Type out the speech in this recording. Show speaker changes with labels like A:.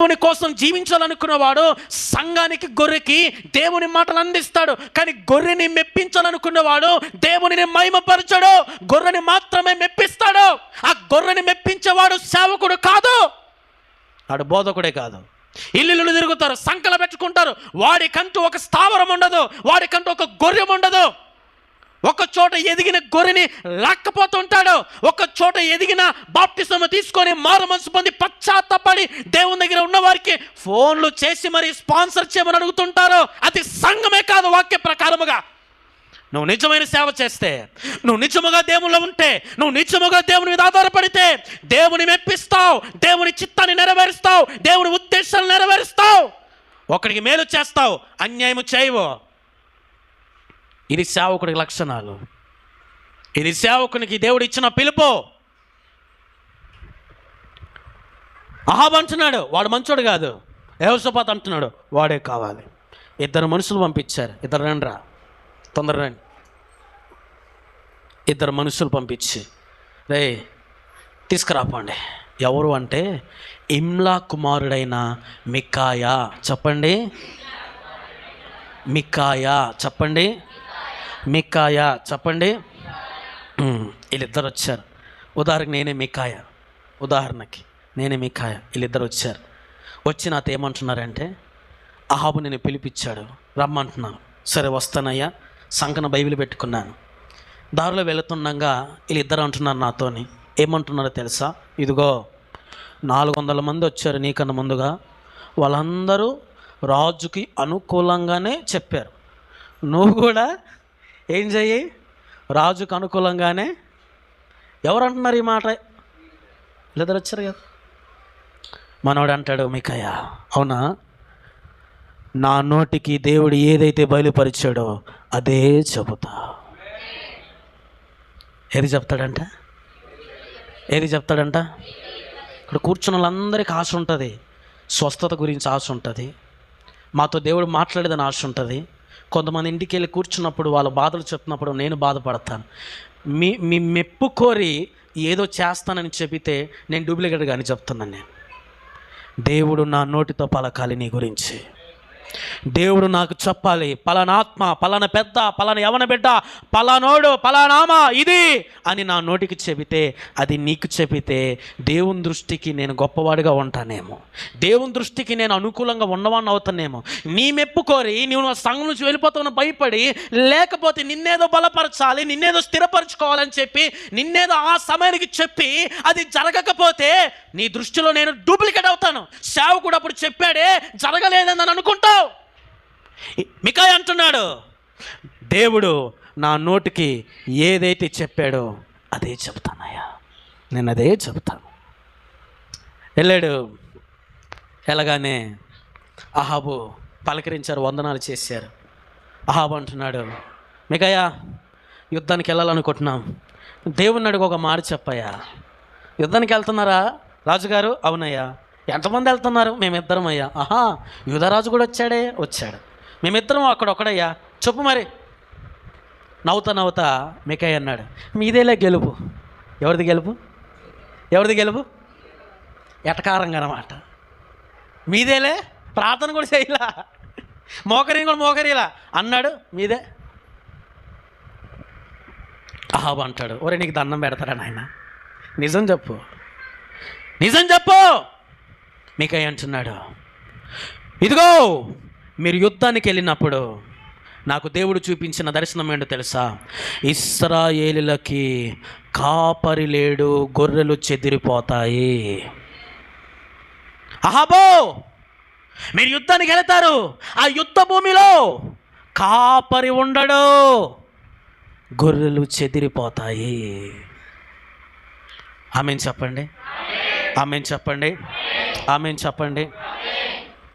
A: దేవుని కోసం జీవించాలనుకున్నవాడు సంఘానికి గొర్రెకి దేవుని మాటలు అందిస్తాడు. కానీ గొర్రెని మెప్పించాలనుకున్నవాడు దేవునిని మహిమపరచడు. గొర్రెని మాత్రమే మెప్పిస్తాడు. ఆ గొర్రెని మెప్పించేవాడు సేవకుడు కాదు. వాడు బోధకుడే కాదు. ఇల్లు తిరుగుతారు సంకల పెట్టుకుంటారు. వాడికంటూ ఒక స్థావరం ఉండదు. వాడికంటూ ఒక గొర్రెం ఉండదు. ఒక చోట ఎదిగిన గొర్రెని లాక్కపోతుంటాడు ఒక చోట ఎదిగిన బాప్టిజం తీసుకొని మారు మనసు పొంది పశ్చాత్తపడి దేవుని దగ్గర ఉన్న వారికి ఫోన్లు చేసి మరి స్పాన్సర్ చేయమని అడుగుతుంటారు. అది సంఘమే కాదు వాక్య ప్రకారముగా. నువ్వు నిజమైన సేవ చేస్తే నువ్వు నిజముగా దేవునిలో ఉంటే నువ్వు నిజముగా దేవుని మీద ఆధారపడితే దేవుని మెప్పిస్తావు దేవుని చిత్తాన్ని నెరవేరుస్తావు దేవుని ఉద్దేశాలు నెరవేరుస్తావు. ఒకడికి మేలు చేస్తావు అన్యాయము చేయవు. ఇది సేవకుడి లక్షణాలు. ఇది సేవకునికి దేవుడు ఇచ్చిన పిలుపు. అహాబ్ అంటున్నాడు వాడు మంచోడు కాదు. ఏవసపాత్ అంటున్నాడు వాడే కావాలి. ఇద్దరు మనుషులు పంపించారు. ఇద్దరు రండ్రా తొందర రండి. ఇద్దరు మనుషులు పంపించి రే తీసుకురాపండి. ఎవరు అంటే ఇమ్లా కుమారుడైన మిక్కాయా చెప్పండి. మిక్కాయా చెప్పండి. మిక్కాయ చెప్పండి. వీళ్ళిద్దరు వచ్చారు. ఉదాహరణకి నేనే మికాయ. ఉదాహరణకి నేనే మిక్కాయ వీళ్ళిద్దరు వచ్చారు. వచ్చి నాతో ఏమంటున్నారంటే అహాబు నేను పిలిపించాడు. రమ్మంటున్నాను. సరే వస్తానయ్యా. సంకన బైబిల్ పెట్టుకున్నాను. దారిలో వెళుతుండగా వీళ్ళిద్దరు అంటున్నారు నాతోని. ఏమంటున్నారో తెలుసా? ఇదిగో నాలుగు వందల మంది వచ్చారు నీకన్నా ముందుగా. వాళ్ళందరూ రాజుకి అనుకూలంగానే చెప్పారు. నువ్వు కూడా ఏం చెయ్యి? రాజుకు అనుకూలంగానే? ఎవరు అంటున్నారు ఈ మాట? వీళ్ళిద్దరు వచ్చారు కదా. మనోడు అంటాడు మీకయ్య అవునా? నా నోటికి దేవుడు ఏదైతే బయలుపరిచాడో అదే చెబుతా. ఏది చెప్తాడంట? ఏది చెప్తాడంట? ఇక్కడ కూర్చున్న వాళ్ళందరికీ ఆశ ఉంటుంది. స్వస్థత గురించి ఆశ ఉంటుంది. మాతో దేవుడు మాట్లాడేదని ఆశ ఉంటుంది. కొంతమంది ఇంటికి వెళ్ళి కూర్చున్నప్పుడు వాళ్ళ బాధలు చెప్తున్నప్పుడు నేను బాధపడతాను. మీ మీ మెప్పు కోరి ఏదో చేస్తానని చెబితే నేను డూప్లికేట్ కానీ చెప్తున్నాను నేను. దేవుడు నా నోటితో పలకాలి నీ గురించి. దేవుడు నాకు చెప్పాలి పలానాత్మ పలాన పెద్ద పలాన యవన బిడ్డ పలానోడు పలానామా ఇది అని నా నోటికి చెబితే అది నీకు చెబితే దేవుని దృష్టికి నేను గొప్పవాడిగా ఉంటానేమో. దేవుని దృష్టికి నేను అనుకూలంగా ఉన్నవాడిని అవుతానేమో. నీ మెప్పు కోరి నువ్వు నా సంఘం నుంచి వెళ్ళిపోతావని భయపడి లేకపోతే నిన్నేదో బలపరచాలి నిన్నేదో స్థిరపరచుకోవాలని చెప్పి నిన్నేదో ఆ సమయానికి చెప్పి అది జరగకపోతే నీ దృష్టిలో నేను డూప్లికేట్ అవుతాను. సేవకుడు అప్పుడు చెప్పాడే జరగలేదని అనుకుంటావు. మికాయ అంటున్నాడు దేవుడు నా నోటికి ఏదైతే చెప్పాడో అదే చెబుతానయ్యా నేను అదే చెబుతాను. వెళ్ళాడు. వెళ్ళగానే అహాబు పలకరించారు వందనాలు చేశారు. అహాబు అంటున్నాడు మికయ్యా యుద్ధానికి వెళ్ళాలనుకుంటున్నాం. దేవుని అడుగు ఒక మాట చెప్పయ్యా. యుద్ధానికి వెళ్తున్నారా రాజుగారు? అవునయ్యా. ఎంతమంది వెళ్తున్నారు? మేమిద్దరం అయ్యా ఆహా యుధరాజు కూడా వచ్చాడే? వచ్చాడు. మేమిద్దరం అక్కడ ఒకడయ్యా చెప్పు మరి. నవ్వుతా నవ్వుతా మికయ్య అన్నాడు. మీదేలే గెలుపు? ఎవరిది గెలుపు? ఎవరిది గెలుపు? ఎటకారంగా అనమాట మీదేలే? ప్రార్థన కూడా చేయలా. మోకరి కూడా మోకరిలా. అన్నాడు మీదే. అహాబు అంటాడు ఒరే నీకు దండం పెడతాడా నాయన? నిజం చెప్పు. నిజం చెప్పు. మీకై అంటున్నాడు ఇదిగో మీరు యుద్ధానికి వెళ్ళినప్పుడు నాకు దేవుడు చూపించిన దర్శనం ఏంటో తెలుసా? ఇస్రాయేలులకి కాపరి లేడు గొర్రెలు చెదిరిపోతాయి. అహాబో! మీరు యుద్ధానికి వెళతారు. ఆ యుద్ధ భూమిలో కాపరి ఉండడు గొర్రెలు చెదిరిపోతాయి. ఆమెను చెప్పండి. ఆమెను చెప్పండి. ఆమెను చెప్పండి.